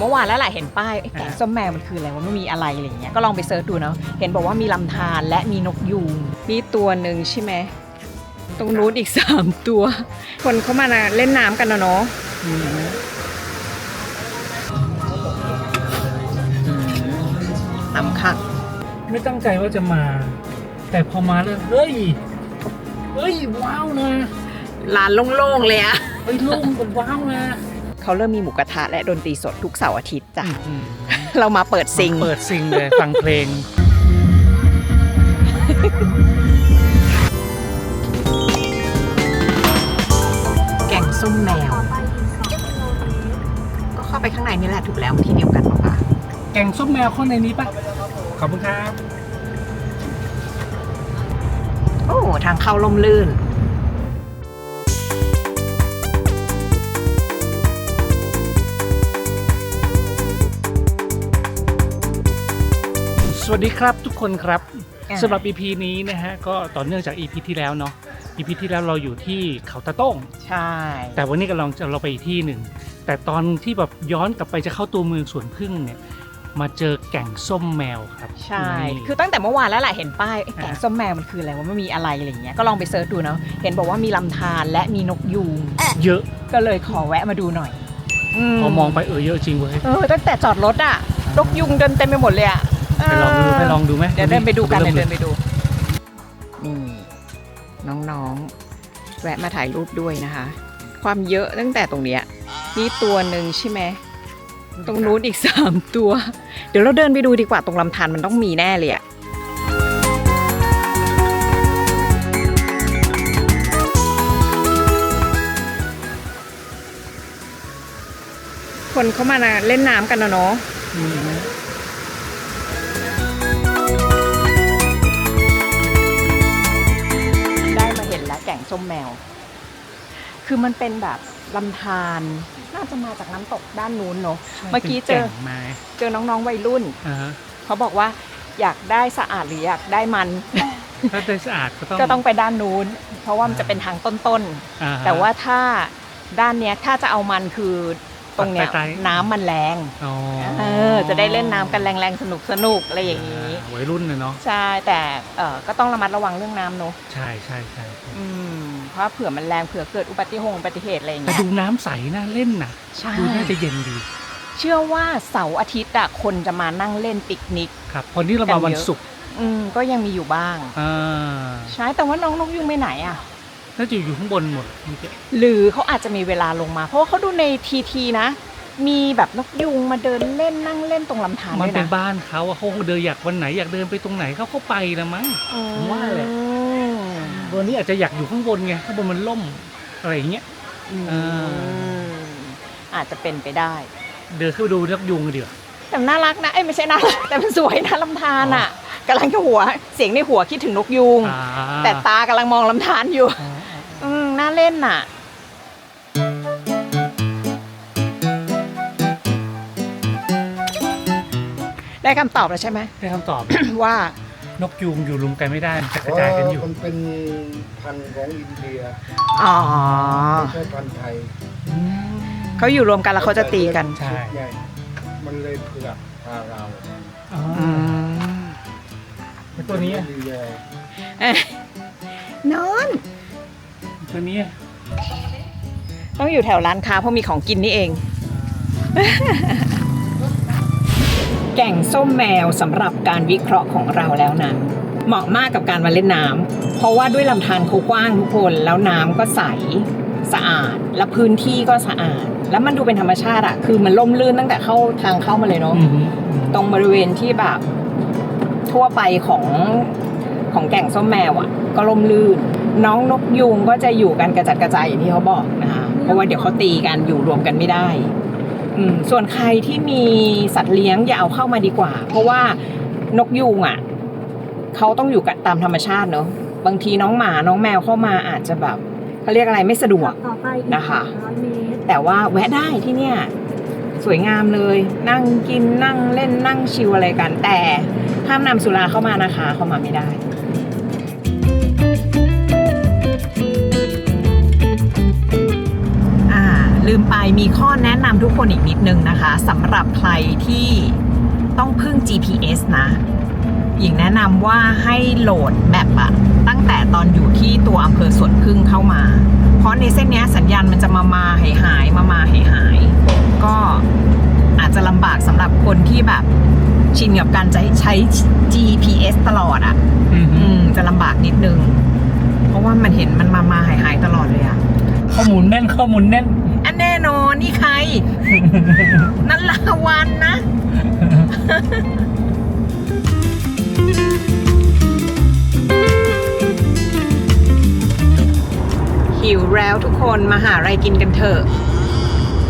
เมื่อวานแล้วแหละเห็นป้ายเอ้ยแกงส้มแมวมันคืออะไรว่ามันมีอะไรอะไรอย่างเงี้ยก็ลองไปเซิร์ชดูเนาะเห็นบอกว่ามีลำธารและมีนกยูงนี่ตัวหนึ่งใช่ไหมตรงนู้นอีก3ตัว คนเข้ามานะเล่นน้ำกันนะเนาะอืมอืมน้ำคักไม่ตั้งใจว่าจะมา แต่พอมาแล้วเฮ้ย เฮ้ยว้าวนะร้านโล่งๆเลยอะเฮ้ยโลุ่มกันว้าวนะ เขาเริ่มมีหมูกระทะและดนตรีสดทุกเสาร์อาทิตย์จ้ะอืมเรามาเปิดซิง เปิดซิงเลยฟังเพลง แกงส้มแมว ก็เข้าไปข้างในนี่แหละถูกแล้วที่เดียวกันปะคะแกงส้มแมวข้างในนี้ปะขอบคุณครับ โอ้ ทางเข้าล่มลื่น วัสดีครับทุกคนครับอ่า สำหรับ EP นี้นะฮะก็ต่อเนื่องจาก EP ที่แล้วเนาะ EP ที่แล้วเราอยู่ที่เขาตะโต้ง ใช่ แต่วันนี้กำลังจะเราไปอีกที่หนึ่ง แต่ตอนที่แบบย้อนกลับไปจะเข้าตัวเมืองสวนพึ่งเนี่ย มาเจอแก่งส้มแมวครับใช่ นี่ คือตั้งแต่เมื่อวานแล้วแหละเห็นป้ายเอ้ยแกงอ่าส้มแมวมันคืออะไรว่ามันมีอะไรอะไรอย่างเงี้ย ก็ลองไปเซิร์ชดูเนาะ เห็นบอกว่ามีลำธารและมีนกยูง เยอะก็เลยขอแวะมาดูหน่อยพอมองไปเออเยอะจริงเว้ย เออตั้งแต่จอดรถอะนกยุงเดินเต็มไปหมดเลยอะ ไปลองดูไปลองดูไหมเดี๋ยวเดินไปดูกันริ่เดี๋ยวมเดินไปดู นี่ น้องๆ แวะมาถ่ายรูปด้วยนะคะ ความเยอะตั้งแต่ตรงเนี้ยนี่ตัวหนึ่งใช่ไหมตรงนู้นอีก3ตัว เดี๋ยวเราเดินไปดูดีกว่าตรงลำธารมันต้องมีแน่เลยอะคนเข้ามานะเล่นน้ำกันนะเนาะ ส้มแมว คือมันเป็นแบบลำธารน่าจะมาจากน้ำตกด้านนู้นเนาะเมื่อกี้เจอป็นแก่งไม้เจอน้องๆวัยรุ่นอ่าฮะเขาบอกว่าอยากได้สะอาดหรืออยากได้มัน ถ้าได้สะอาดก็ต้องก็ต้องไปด้านนู้น เพราะว่ามันจะเป็นทางต้นอ่ฮะๆแต่ว่าถ้าด้านเนี้ยถ้าจะเอามันคือตรงเนี้ยปักใต้ๆน้ำมันแรงอ๋อเออจะได้เล่นน้ำกันแรงๆสนุกๆอะไรอย่างนี้อ่า วัยรุ่นนะเนาะใช่แต่เออก็ต้องระมัดระวังเรื่องน้ำเนอะใช่ใช่ใช่อืมเพราะเผื่อมันแรงเผื่อเกิดอุบัติเหตุอุบัติเหตุอะไรอย่างแต่เงี้ย ดูน้ำใสน่าเล่นนะใช่ ดูน่าจะเย็นดีเชื่อว่าเสาร์อาทิตย์อะคนจะมานั่งเล่นปิกนิก ครับพอนี้เรามาวันศุกร์อืมก็ยังมีอยู่บ้าง อ่าใช่แต่ว่าน้องนกยุงไปไหนอะน่าจะอยู่ข้างบนหมดเมื่อกี้หรือเขาอาจจะมีเวลาลงมา เพราะว่าเขาดูในทีทีนะ มีแบบนกยุงมาเดินเล่นนั่งเล่นตรงลำธารมันด้วยเป็นนะบ้านเขาอะเขาคงเดินอยากวันไหนอยากเดินไปตรงไหนเขาเข้าไปนะมั้ง ผมว่าแหละ อืมวันนี้อาจจะอยากอยู่ข้างบนไงข้างบนมันล่มอะไรอย่างเงี้ยอืมอ่าอาจจะเป็นไปได้ เดินเข้าไปดูนักยุงกันเดี๋ยวแต่น่ารักนะ เอ้ยไม่ใช่น่ารักแต่มันสวยนะลำธารอะกำลังจะหัว เสียงในหัวคิดถึงนกยุงอ่าแต่ตากำลังมองลำธารอยู่อ๋ออ๋ออืมน่าเล่นน่ะ ได้คำตอบแล้วใช่ไหม ได้คำตอบ ว่านกยุงอยู่รวมกันไม่ได้มันจะกระจายกันอยู่ มันเป็นพันธุ์ของอินเดียอ๋อไม่ใช่พันธุ์ไทยอืมเขาอยู่รวมกันแล้วเขาจะตีกันใช่ใหญ่มันเลยเผือกพาเราอ๋ออืมแล้วตัวนี้อะอินเดียเอ้ยนอน ตัวนี้อะต้องอยู่แถวร้านค้าเพราะมีของกินนี่เอง แก่งส้มแมวสำหรับการวิเคราะห์ของเราแล้วนั้นเหมาะมากกับการมาเล่นน้ำเพราะว่าด้วยลำธารเขากว้างทุกคนแล้วน้ำก็ใสสะอาดและพื้นที่ก็สะอาด แล้วมันดูเป็นธรรมชาติอะคือมันล่มลื่นตั้งแต่เข้าทางเข้ามาเลยเนาะอืมตรงบริเวณที่แบบทั่วไปของของแก่งส้มแมวอะ่ะก็ล่มลื่น น้องนกยุงก็จะอยู่กันกระจัดกระจายอย่างที่เขาบอกนะคะเพราะว่าเดี๋ยวเขาตีกันอยู่รวมกันไม่ได้อืม ส่วนใครที่มีสัตว์เลี้ยงอย่าเอาเข้ามาดีกว่า เพราะว่านกยุงอะ่ะเขาต้องอยู่กันตามธรรมชาติเนอะบางทีน้องหมาน้องแมวเข้ามาอาจจะแบบเขาเรียกอะไรไม่สะดวกต่อไปอีกนะคะ300เมตรแต่ว่าแวะได้ที่เนี่ย สวยงามเลย นั่งกินนั่งเล่นนั่งชิลอะไรกัน แต่ห้ามนำสุราเข้ามานะคะ เข้ามาไม่ได้ มไปมีข้อแนะนำทุกคนอีกนิดนึงนะคะสำหรับใครที่ต้องพึ่ง GPS นะหญิงแนะนำว่าให้โหลดแมปอะตั้งแต่ตอนอยู่ที่ตัวอำเภอสวนพึ่งเข้ามา เพราะในเส้นเนี้ยสัญญาณมันจะมามาหายหายมามาหายหายก็อาจจะลำบากสำหรับคนที่แบบชินกับการใช้ใช้ GPS ตลอดอะอืมอืมจะลำบากนิดนึง เพราะว่ามันเห็นมันมามาหายหายตลอดเลยอะข้อมูลแน่นข้อมูลแน่น อันแน่นอนนี่ใคร นั่นลาวันนะหิวแล้วทุกคนมาหาอะไรกินกันเถอะ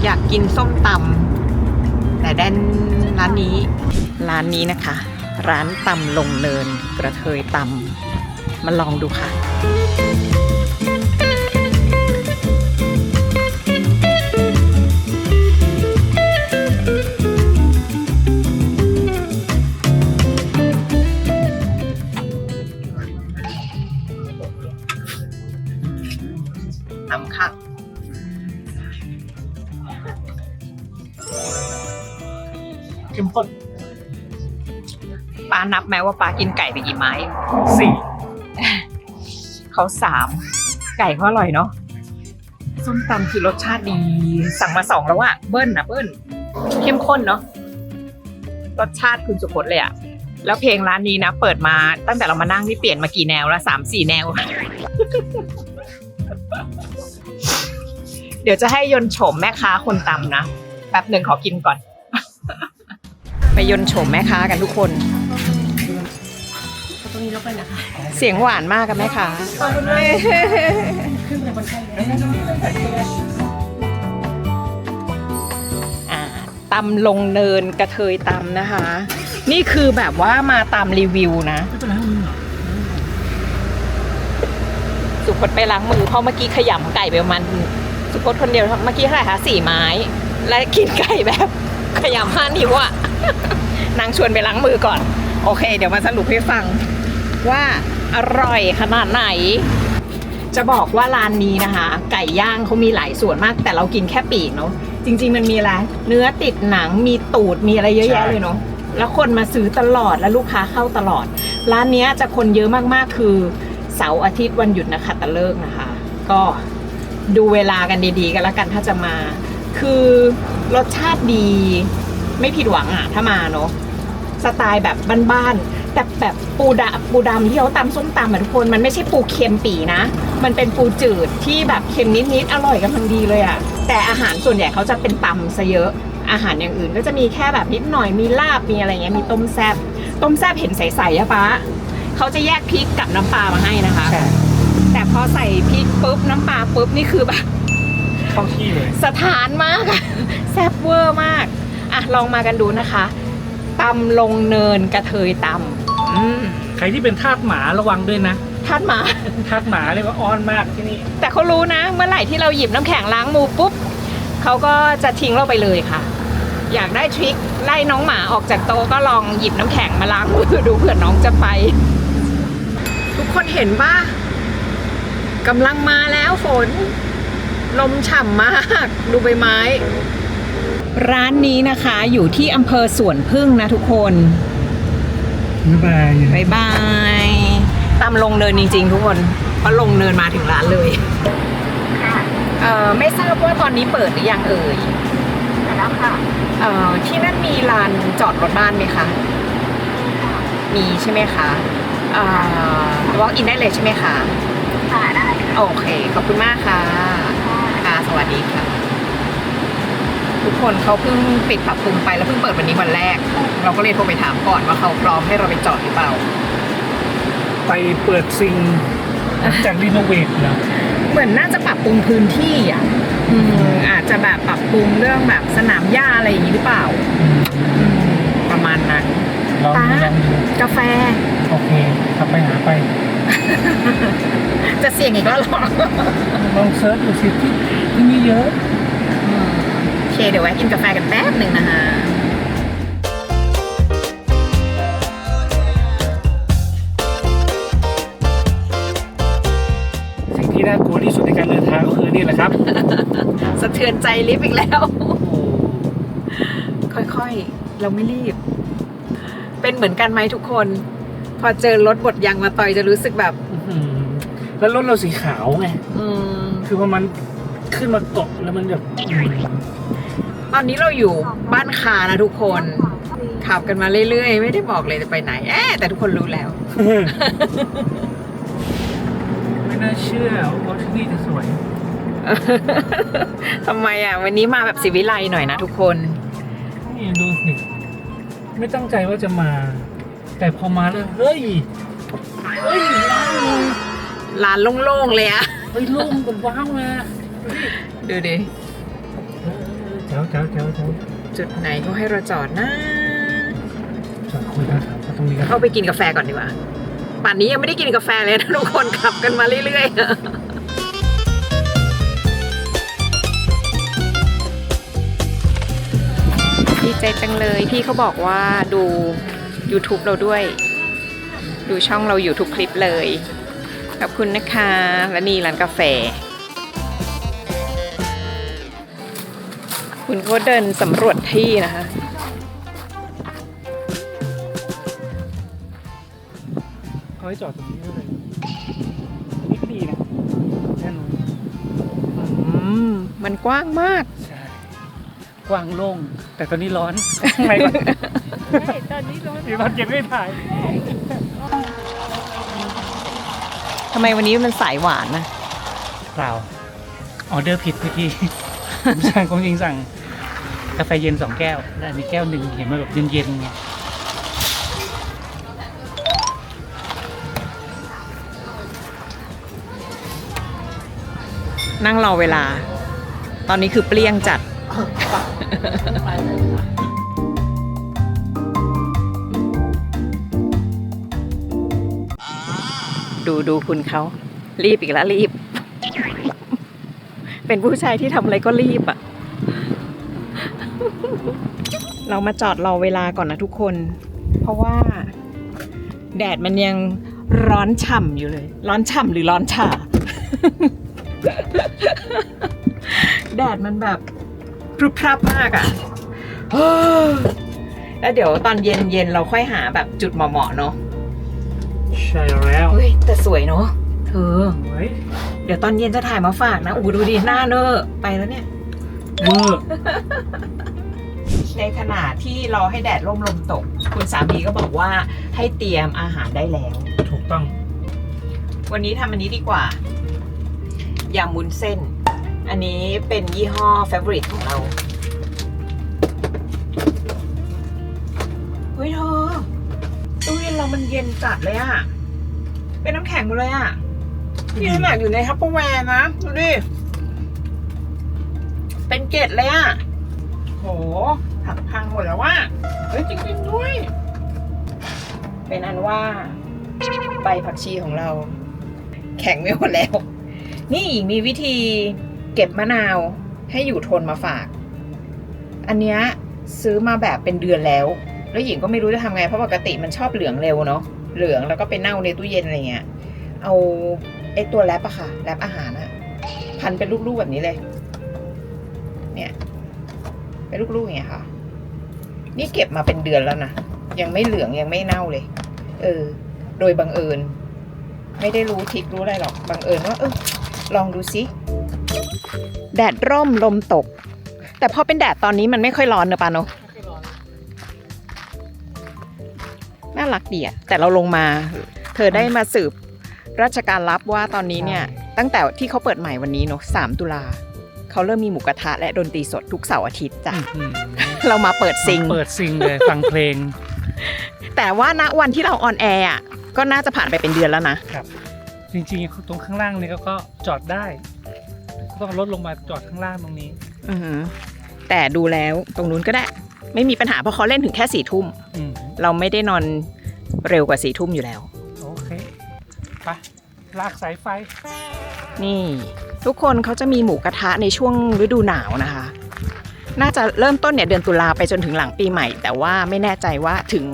อยากกินส้มตำแต่แดนร้านนี้ ร้านนี้นะคะ ร้านตำลงเนินกระเทยตำมาลองดูค่ะ เข้มข้นป้านับไหมว่าป้ากินไก่ไปกี่ไม้ สี่เขาสาม ไก่เขาอร่อยเนาะส้มตำคือรสชาติดี สั่งมาสองแล้วอะเบิ้ลนะเบิ้ลเข้มข้นเนาะรสชาติคุณสุพจน์เลยอะแล้วเพลงร้านนี้นะ เปิดมาตั้งแต่เรามานั่งที่เปลี่ยนมากี่แนวแล้วสามสี่แนว เดี๋ยวจะให้ยนต์โฉมแม่ค้าคนตำนะแป๊บหนึ่งขอกินก่อน ไปยนต์โฉมแม่ค้ากันทุกคน ตรงนี้แล้วกันนะคะเสียงหวานมากกับแม่ค้า ขึ้นไปบนไข่อ่าตำลงเนินกระเทยตำนะคะ นี่คือแบบว่ามาตามรีวิวนะไม่เป็นไรมึงเหรอสุพจน์ไปล้างมือเพราะเมื่อกี้ขยำไก่ไปประมาณสุพจน์คนเดียวเมื่อกี้เท่าไหร่คะสี่ไม้ และกินไก่แบบ ขยำห้านิ้วอะ นางชวนไปล้างมือก่อน โอเค เดี๋ยวมาสรุปให้ฟังว่าอร่อยขนาดไหน จะบอกว่าร้านนี้นะคะ ไก่ย่างเขามีหลายส่วนมาก แต่เรากินแค่ปีกเนาะจริง ๆ มันมีอะไรเนื้อติดหนังมีตูดมีอะไรเยอะแยะเลยเนาะแล้วคนมาซื้อตลอดและลูกค้าเข้าตลอด ร้านนี้จะคนเยอะมากๆคือเสาร์อาทิตย์วันหยุดนะคะตะเลิกนะคะ ก็ดูเวลากันดีๆ กันแล้วกันถ้าจะมา คือรสชาติดี ไม่ผิดหวังอะถ้ามาเนาะสไตล์แบบบ้านๆแต่แบบปูดะปูดำที่เขาตำส้มตำอะทุกคนมันไม่ใช่ปูเค็มปีนะ มันเป็นปูจืดที่แบบเค็มนิดๆอร่อยกำลังดีเลยอะแต่อาหารส่วนใหญ่เขาจะเป็นตำซะเยอะ อาหารอย่างอื่นก็จะมีแค่แบบนิดหน่อยมีลาบมีอะไรเงี้ยมีต้มแซบต้มแซบเห็นใสๆอะป้าเขาจะแยกพริกกับน้ำปลามาให้นะคะใช่แต่พอใส่พริกปุ๊บน้ำปลาปุ๊บนี่คือแบบเข้าที่เลยสถานมากอะแซ่บเวอร์มาก อะลองมากันดูนะคะตำลงเนินกระเทยตำอืมใครที่เป็นทาสหมาระวังด้วยนะทาดหมา ทาสหมาเรียกว่าอ้อนมากที่นี่ แต่เขารู้นะ เมื่อไหร่ที่เราหยิบน้ำแข็งล้างมือปุ๊บเขาก็จะทิ้งเราไปเลยค่ะ อยากได้ทริคไล่น้องหมาออกจากโต๊ะก็ลองหยิบน้ำแข็งมาล้างมือดูเผื่อน้องจะไป ทุกคนเห็นป่ะกำลังมาแล้วฝน ลมฉ่ำมาก ดูใบไม้ ร้านนี้นะคะอยู่ที่อำเภอสวนพึ่งนะทุกคนบ๊ายบายบายบายตามลงเนินจริง ๆ ทุกคนเพราะลงเนินมาถึงร้านเลยเอ่อไม่ทราบว่าตอนนี้เปิดหรือยังเอ่ยแล้วค่ะเอ่อที่นั่นมีลานจอดรถบ้านไหมคะ มีใช่ไหมคะเอ่อ walk in ได้เลยใช่ไหมคะ ค่ะได้โอเค ขอบคุณมากค่ะ ค่ะ สวัสดีค่ะ ทุกคนเขาเพิ่งปิดปรับปรุงไปแล้วเพิ่งเปิดวันนี้วันแรก เราก็เลยโทรไปถามก่อนว่าเขาพร้อมให้เราไปจอดหรือเปล่า ไปเปิดซิงหลังจากรีโนเวทเหรอเหมือนน่าจะปรับปรุงพื้นที่อะอืมอาจจะแบบปรับปรุงเรื่องแบบสนามหญ้าอะไรอย่างนี้หรือเปล่าอืมอืมประมาณนั้นลองดูป๊าลองดูกาแฟ โอเคขับไปหาไปจะเสี่ยงอีกแล้วเหรอ ลองเซิร์ชดูสิที่ที่นี่เยอะอืมโอ เค เดี๋ยวแวะกินกาแฟกันแป๊บหนึ่งนะคะสิ่งที่น่ากลัวที่สุดในการเดินทางก็คือนี่แหละครับ สะเทืทือนใจลิฟต์อีกแล้วโอ้โหค่อยๆ เราไม่รีบ เป็นเหมือนกันไหมทุกคน พอเจอรถบดยางมาต่อยจะรู้สึกแบบอื้อหือแล้วรถเราสีขาวไง อืม คือพอมันขึ้นมาเกาะแล้วมันแบบ ตอนนี้เราอยู่บ้านคานะทุกคน ขับกันมาเรื่อยๆ ไม่ได้บอกเลยจะไปไหนแอะแต่ทุกคนรู้แล้ว ไม่น่าเชื่อว่าที่นี่จะสวย ทำไมอะ วันนี้มาแบบสิวิไลหน่อยนะทุกคน นี่ดูสิไม่ตั้งใจว่าจะมา แต่พอมาแล้ว เฮ้ย เฮ้ยว้าวเลยร้านโล่งๆเลยอะเฮ้ยโล่งกับว้าวมาดูดิเอ อเจ้าเจ้าเจ้าเจ้าจุดไหนเขาให้เราจอดนะ จอดคุยกันครับตรงนี้กันเข้าไปกินกาแฟก่อนดีกว่า ป่านนี้ยังไม่ได้กินกาแฟเลยนะทุกคนขับกันมาเรื่อยๆดีใจจังเลยพี่เขาบอกว่าดู YouTube เราด้วย ดูช่องเราอยู่ทุกคลิปเลย ขอบคุณนะคะ และนี่ร้านกาแฟ คุณก็เดินสำรวจที่นะคะ เขาให้จอดตรงนี้ด้วยนี่ก็ดีนะแน่นอนอืม มันกว้างมาก ใช่ กว้างโล่ง แต่ตอนนี้ร้อนข้างในก่อนใช่ตอนนี้ร้อนดีตอนเย็นไม่ถ่ายทำไมวันนี้มันสายหวานนะ เปล่า ออเดอร์ผิดเมื่อกี้ผมสั่งผมจริงสั่งกาแฟเย็นสองแก้ว และอันนี้แก้วหนึ่งเห็นมาแบบเย็นๆไงนั่งรอเวลา ตอนนี้คือเปลี่ยงจัด ดูดูคุณเขารีบอีกแล้วรีบ เป็นผู้ชายที่ทำอะไรก็รีบอะ่ะ เรามาจอดรอเวลาก่อนนะทุกคน เพราะว่า แดดมันยังร้อนฉ่ำอยู่เลย ร้อนฉ่ำหรือร้อนฉ่า แดดมันแบบพรุบพรับมากอะ่ะเฮ้อแล้วเดี๋ยวตอนเย็นเย็นๆเราค่อยหาแบบจุดเหมาะๆเนาะใช่แล้วเฮ้ยแต่สวยเนาะเธอเฮ้ยเดี๋ยวตอนเย็นจะถ่ายมาฝากนะอู้ดูดิหน้าเนอะไปแล้วเนี่ยเวอร์ ในขณะที่รอให้แดดร่มลมตก คุณสามีก็บอกว่าให้เตรียมอาหารได้แล้ว ถูกต้อง วันนี้ทำอันนี้ดีกว่ายำมุนเส้น อันนี้เป็นยี่ห้อ Favorite ของเราเฮ้ยเธอตู้เย็นเรามันเย็นจัดเลยอะเป็นน้ำแข็งหมดเลยอะนี่ขนาดอยู่ในฮัปเปอร์แวร์นะ ดูดิ เป็นเกล็ดเลยอะโห หักพังหมดแล้วว่าเฮ้ยจริงๆด้วย เป็นอันว่าใบผักชีของเรา แข็งไม่หมดแล้ว นี่หญิงมีวิธีเก็บมะนาวให้อยู่ทนมาฝาก อันเนี้ยซื้อมาแบบเป็นเดือนแล้ว แล้วหญิงก็ไม่รู้จะทำไง เพราะปกติมันชอบเหลืองเร็วเนาะเหลืองแล้วก็ไปเน่าในตู้เย็นอะไรเงี้ย เอาไอ้ตัวแรปอะค่ะแรปอาหารอะพันเป็นลูกๆแบบนี้เลย เนี่ย เป็นลูกๆอย่างเงี้ยค่ะ นี่เก็บมาเป็นเดือนแล้วนะยังไม่เหลืองยังไม่เน่าเลย เออ โดยบังเอิญ ไม่ได้รู้ทริกรู้อะไรหรอกบังเอิญว่าเออลองดูสิแดดร่มลมตก แต่พอเป็นแดดตอนนี้มันไม่ค่อยร้อนเนอะปาโนน่ารักดีอะแต่เราลงมา เธอได้มาสืบราชการรับว่าตอนนี้เนี่ย ตั้งแต่ที่เขาเปิดใหม่วันนี้เนอะสามตุลา เขาเริ่มมีหมูกระทะและดนตรีสดทุกเสาร์อาทิตย์จ้ะอื้อหือเรามาเปิดซิง เปิดซิงเลยฟังเพลง แต่ว่าณวันที่เราออนแอร์อะก็น่าจะผ่านไปเป็นเดือนแล้วนะจริงๆตรงข้างล่างนี่ก็ก็จอดได้ต้องลดลงมาจอดข้างล่างตรงนี้อือหือแต่ดูแล้วตรงนู้นก็ได้ ไม่มีปัญหาเพราะเขาเล่นถึงแค่สี่ทุ่มอืมเราไม่ได้นอนเร็วกว่าสี่ทุ่มอยู่แล้ว โอเค ไป ลากสายไฟ นี่ ทุกคนเขาจะมีหมูกระทะในช่วงฤดูหนาวนะคะ น่าจะเริ่มต้นเนี่ยเดือนตุลาไปจนถึงหลังปีใหม่ แต่ว่าไม่แน่ใจว่าถึง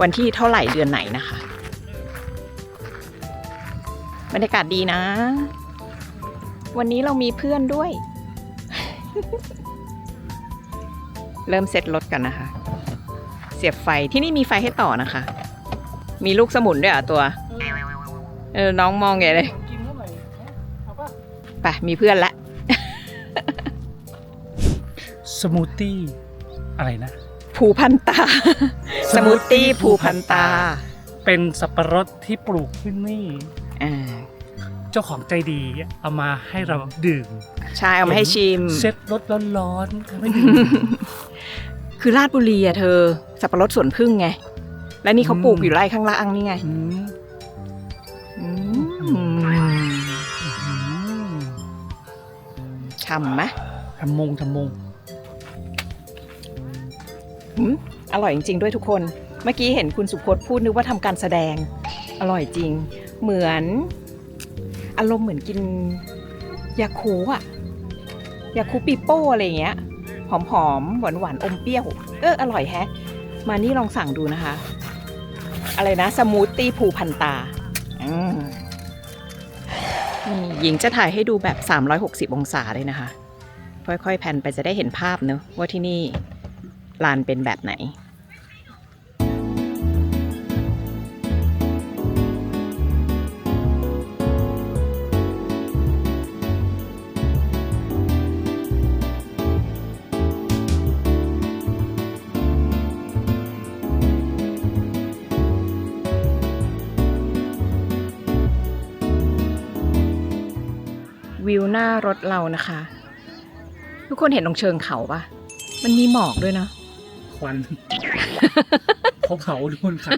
วันที่เท่าไหร่เดือนไหนนะคะบรรยากาศดีนะ วันนี้เรามีเพื่อนด้วย เริ่มเซ็ตรถกันนะคะ เสียบไฟที่นี่มีไฟให้ต่อนะคะ มีลูกสมุนด้วยอะตัว เออน้องมองใหญ่เลยกินเท่าไหร่เอาป่ะไปมีเพื่อนละ สมูทตี้อะไรนะภูพันตา สมูทตี้ภูพันตา เป็นสับปะรดที่ปลูกที่นี่อ่าเจ้าของใจดีเอามาให้เราดื่ม ใช่ เอามาให้ชิม เซ็ตรสร้อนๆค่ะไม่ดื่มคือราชบุรีอะเธอ สับปะรดสวนพึ่งไง และนี่เขาอืมปลูกอยู่ไร่ข้างล่างนี่ไงอืมอื มอืมช่ำไหมทำมงทำมงหืมอร่อยจริง ๆ ด้วยทุกคน เมื่อกี้เห็นคุณสุพจน์พูดนึกว่าทำการแสดง อร่อยจริง เหมือน อารมณ์เหมือนกินยาคูอะยาคูปีโป้อะไรอย่างเงี้ย หอมๆหวานๆอมเปรี้ยวเอออร่อยแฮะ มานี่ลองสั่งดูนะคะ อะไรนะ สมูทตี้ภูพันตา อืม นี่หญิงจะถ่ายให้ดูแบบ 360 องศาเลยนะคะ ค่อยๆแผ่นไปจะได้เห็นภาพเนอะว่าที่นี่ลานเป็นแบบไหน วิวหน้ารถเรานะคะ ทุกคนเห็นตรงเชิงเขาปะมันมีหมอกด้วยนะควันเขาเผาดูนค่ะ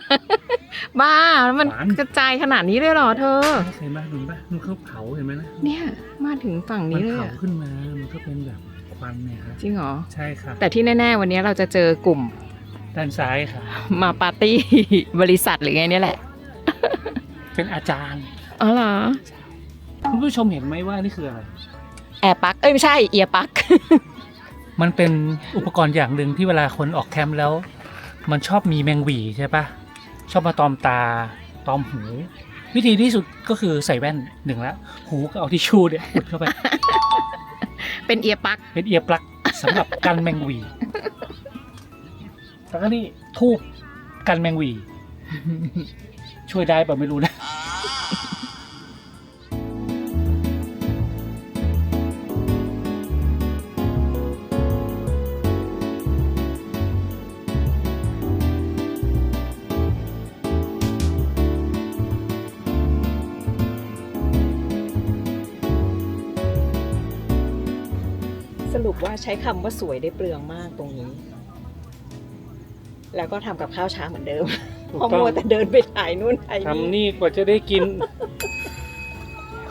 บ้าแล้วมันหวานกระจายขนาดนี้เลยเหรอเธอเห็นไหมดูป่ะมันเขาเผาเห็นไหมนะเนี่ยมาถึงฝั่งมันี้นเลยเผาอะขึ้นมามันก็เป็นแบบควันเนี่ยครับจริงเหรอใช่ครับแต่ที่แน่ ๆ วันนี้เราจะเจอกลุ่มด้านซ้ายค่ะ มาปาร์ตี้บริษัทหรือไงเนี่ยแหละ เป็นอาจารย์อ๋อเหรอ คุณผู้ชมเห็นไหมว่านี่คืออะไร แอร์ปลั๊กเอ้ยไม่ใช่ เอียร์ปลั๊กมันเป็นอุปกรณ์อย่างหนึ่งที่เวลาคนออกแคมป์แล้ว มันชอบมีแมงหวีใช่ปะชอบมาตอมตาตอมหู วิธีที่สุดก็คือใส่แว่นหนึ่งแล้วหูก็เอาทิชชู่เนี่ยอุดเข้าไปเป็นเอียร์ปลั๊กเป็นเอียร์ปลั๊กสำหรับกันแมงหวีแล้วก็นี่ทูบกันแมงหวี ช่วยได้ป่ะไม่รู้นะ ใช้คำว่าสวยได้เปลืองมากตรงนี้ แล้วก็ทำกับข้าวช้าเหมือนเดิมถูกเพราะต้องมัวแต่เดินไปถ่ายนู่นถ่ายทำนี่นี่กว่าจะได้กิน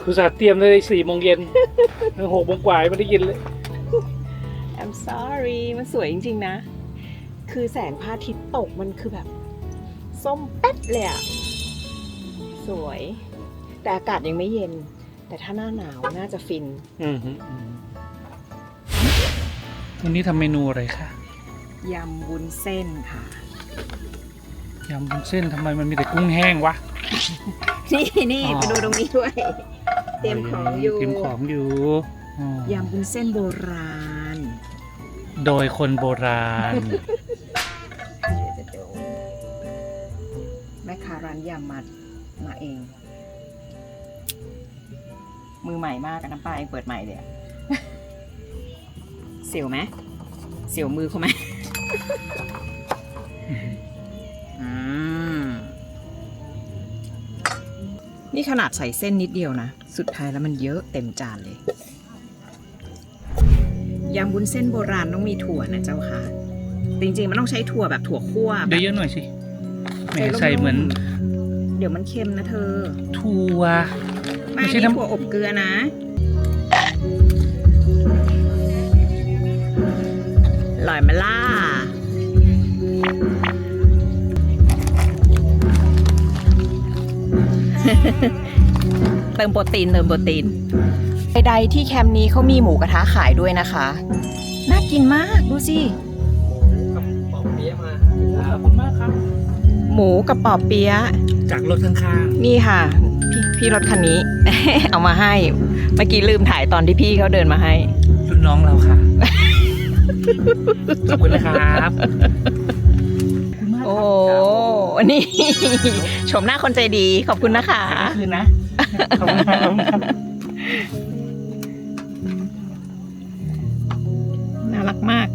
คือสาห์เตรียมได้สี่โมงเย็นถึงหกโมงกว่ายังไม่ได้กินเลย I'm sorry มันสวยจริง ๆ นะ คือแสงพระอาทิตย์ตกมันคือแบบ ส้มแป๊ดเลยอะสวย แต่อากาศยังไม่เย็น แต่ถ้าหน้าหนาวน่าจะฟิน อืมฮึอืม วันนี้ทำเมนูอะไรคะยำวุ้นเส้นค่ะ ยำวุ้นเส้นทำไมมันมีแต่กุ้งแห้งวะ นี่นี่อ๋อ ไปดูตรงนี้ด้วย เตรียมของอยู่เตรียมของอยู่อ๋อยำวุ้นเส้นโบราณโดยคนโบราณแม่ค้าร้านยำมามาเอง มือใหม่มากกับน้ำปลาเองเปิดใหม่เลยอะ เสียวไหมเสียวมือเขาไหมอืมนี่ขนาดใส่เส้นนิดเดียวนะ สุดท้ายแล้วมันเยอะเต็มจานเลยยำวุ้นเส้นโบราณต้องมีถั่วนะเจ้าค่ะ จริงๆ มันต้องใช้ถั่วแบบถั่วคั่วแบเดี๋ยวบเยอะหน่อยสิแหมร่ๆใส่เหมือน เดี๋ยวมันเค็มนะเธอ ถั่วไม่ไม่ใช่ใช่น้ำถั่วอบเกลือนะ อร่อยไหมล่ะเติมโปรตีนเติมโปรตีนใดๆที่แคมป์นี้เขามีหมูกระทะขายด้วยนะคะ น่ากินมากดูสิขอบคุณมากครับ หมูกับปอบเปี๊ยะจากรถข้างนี่ค่ะ พี่พี่รถคันนี้ เอามาให้ เมื่อกี้ลืมถ่ายตอนที่พี่เขาเดินมาให้ๆรุ่นน้องเราค่ะ ขอบคุณนะครับโอ้นี่ชมหน้าคนใจดีขอบคุณนะคะคืนนะขอบคุณครับน่ารักมาก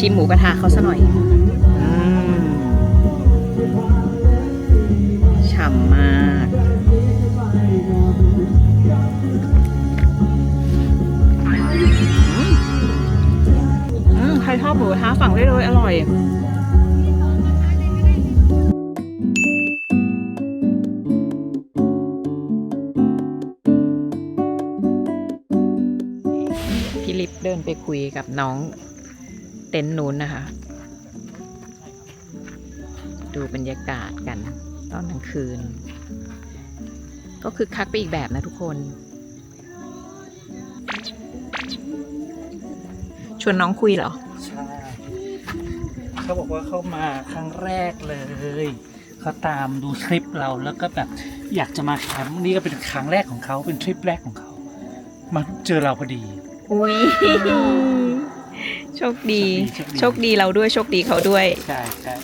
ชิมหมูกระทะเขาซะหน่อยฉ่ำมากอืมใครชอบหมูกระทะสั่งได้เลยอร่อยพี่ลิฟเดินไปคุยกับน้อง เต็นท์นู้นนะคะ ดูบรรยากาศกันตอนกลางคืน ก็คือคักไปอีกแบบนะทุกคน ชวนน้องคุยเหรอ ใช่เขาบอกว่าเขามาครั้งแรกเลยเขาตามดูคลิปเราแล้วก็แบบอยากจะมาแคมป์นี่ก็เป็นครั้งแรกของเขาเป็นทริปแรกของเขา มาเจอเราพอดี อุ้ยโชคดี โชคดี โชคดีเราด้วยโชคดีเขาด้วย ใช่ใช่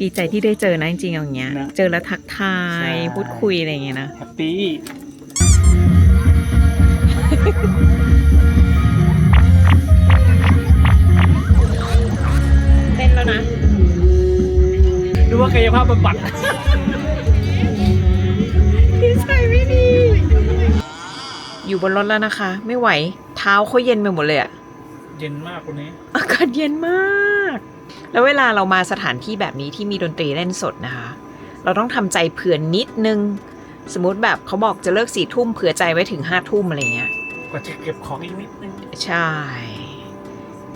ดีใจที่ได้เจอนะจริงๆอย่างเงี้ย นะ เจอแล้วทักทายใช่พูดคุยอะไรอย่างเงี้ยนะ แฮปปี้เต้นแล้วนะ ดูว่ากายภาพบำบัดพี่ชายไม่ดี อยู่บนรถแล้วนะคะ ไม่ไหว เท้าเขาเย็นไปหมดเลยอะ เย็นมากคนนี้ อากาศเย็นมาก แล้วเวลาเรามาสถานที่แบบนี้ที่มีดนตรีเล่นสดนะคะ เราต้องทำใจเผื่อนนิดนึง สมมติแบบเขาบอกจะเลิกสี่ทุ่มเผื่อใจไว้ถึงห้าทุ่มอะไรเงี้ย กว่าจะเก็บของอีกนิดนึงใช่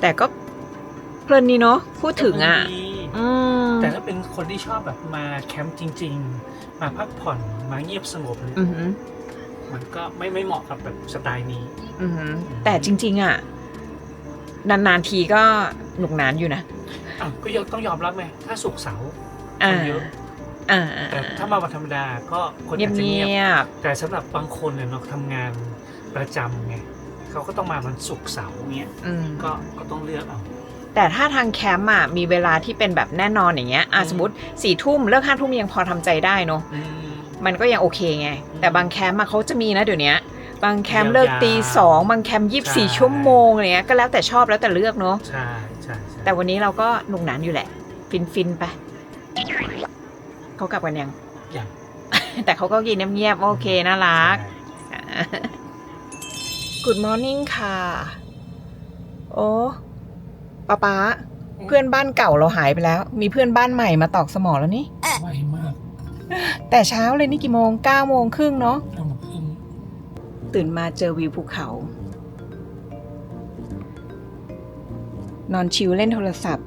แต่ก็เพลินนี่เนาะพูดถึงอะแต่มันดีอืม แต่ถ้าเป็นคนที่ชอบแบบมาแคมป์จริง ๆ มาพักผ่อนมาเงียบสงบเนี่ยอือหือ มันก็ไม่ไม่เหมาะกับแบบสไตล์นี้ อือหือแต่จริง ๆ อะ นานๆทีก็หนุกหนานอยู่นะอะก็ยังต้องยอมรับไงถ้าสุกร์เสาร์คอ่านเยอะอ่าแต่ถ้ามาวันธรรมดาก็คนเงียอาบจจะเงีเงียบยบแต่สำหรับบางคนเนี่ยเนาะทำงานประจำไงเขาก็ต้องมาวันศุกร์เสาร์เงี้ยอืม ก็ก็ต้องเลือกเอา แต่ถ้าทางแคมป์อะมีเวลาที่เป็นแบบแน่นอนอย่างเงี้ยอะอืม สมมติสี่ทุ่มเลิกห้าทุ่มยังพอทำใจได้เนอะอืม มันก็ยังโอเคไง แต่บางแคมป์อะเขาจะมีนะเดี๋ยวนี้ บางแคมป์ยาวๆเลิกตีสองบางแคมป์ยี่สิบสี่ใช่ชั่วโมงอะไรเงี้ยก็แล้วแต่ชอบแล้วแต่เลือกเนาะใช่ใช่ใช่แต่วันนี้เราก็หนุกหนานอยู่แหละ ฟินฟินๆไปเขากลับกันยังอย่างแต่เขาก็กินเงียบๆโอเคน่ารักใช่ Good morning ค่ะ โอ้ป๊าป๊าเพื่อนบ้านเก่าเราหายไปแล้ว มีเพื่อนบ้านใหม่มาตอกสมอแล้วนี่ไวมาก แต่เช้าเลยนี่กี่โมง9ก้าโมงครึ่งเนาะเอามาขึ้น ตื่นมาเจอวิวภูเขา นอนชิลเล่นโทรศัพท์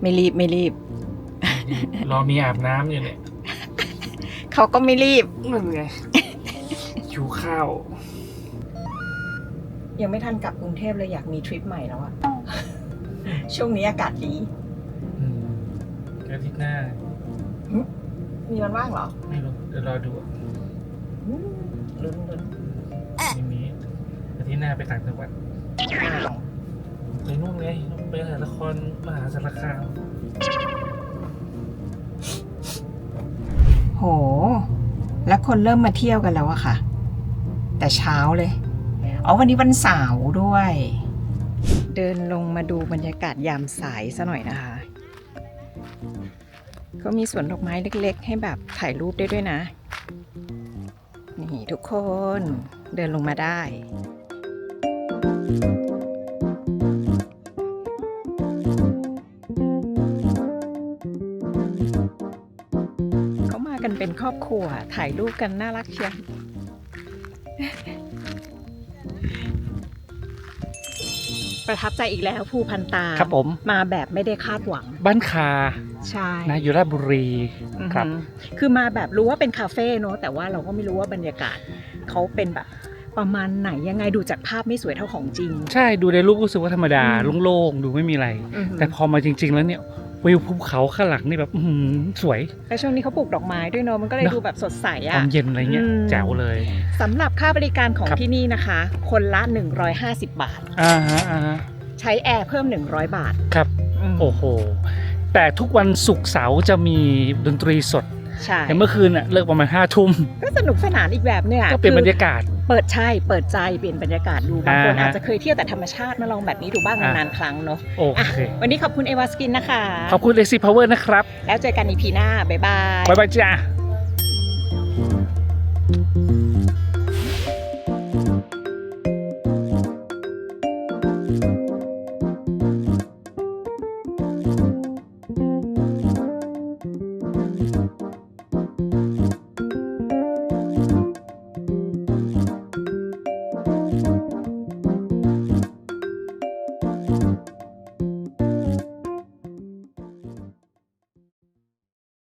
ไม่รีบไม่รีบ รอมีอาบน้ำอยู่เนี่ย เขาก็ไม่รีบนั่นไงหิวข้าว ยังไม่ทันกลับกรุงเทพเลยอยากมีทริปใหม่แล้วอะช่วงนี้อากาศดีอืมอาทิตย์หน้า มีวันว่างเหรอ ไม่รู้ เดี๋ยวรอดูอืม ลุ้นลุ้นไม่มีอาทิตย์หน้าไปต่างจังหวัดอ้าวไปนู่นไงไปถ่ายละครมหาสารคามโห แล้วคนเริ่มมาเที่ยวกันแล้วอะค่ะ แต่เช้าเลย อ๋อวันนี้วันเสาร์ด้วย เดินลงมาดูบรรยากาศยามสายซะหน่อยนะคะเขามีสวนดอกไม้เล็ก ๆ ให้แบบถ่ายรูปได้ด้วยนะ นี่ทุกคนเดินลงมาได้ เขามากันเป็นครอบครัวถ่ายรูปกันน่ารักเชียวประทับใจอีกแล้วภูพันตาครับผม มาแบบไม่ได้คาดหวัง บ้านคาใช่นะอยู่ราชบุรีครับอือหือ คือมาแบบรู้ว่าเป็นคาเฟ่เนอะแต่ว่าเราก็ไม่รู้ว่าบรรยากาศเขาเป็นแบบประมาณไหนยังไงดูจากภาพไม่สวยเท่าของจริง ใช่ดูในรูปก็รู้สึกว่าธรรมดาอืมโล่งๆดูไม่มีอะไรอือหือแต่พอมาจริง ๆ แล้วเนี่ยวิวภูเขาข้างหลังนี่แบบอื้อหือสวยแล้วช่วงนี้เขาปลูกดอกไม้ด้วยเนอะมันก็เลยเนอะดูแบบสดใสตออะนเย็นอะไรเงี้ยอืมแจ๋วเลยสำหรับค่าบริการของครับที่นี่นะคะ คนละ 150 บาทอ่าฮะอ่าฮะใช้แอร์เพิ่ม 100 บาทครับมโอ้โหแต่ทุกวันศุกร์เสาร์จะมีดนตรีสด ใช่แต่เมื่อคืนน่ะเลิกประมาณห้าทุ่มก็สนุกสนานอีกแบบเนี่ยก็เป็นบรรยากาศ เปิดใช่เปิดใจเปลี่ยนบรรยากาศดูบางคนอ่าฮะอาจจะเคยเที่ยวแต่ธรรมชาติมาลองแบบนี้ดูบ้างอ่านนานๆครั้งเนอะโออะเควันนี้ขอบคุณเอวาสกินนะคะ ขอบคุณ AC Power นะครับ แล้วเจอกันอีพีหน้าบ๊ายบายบ๊ายบายจ้า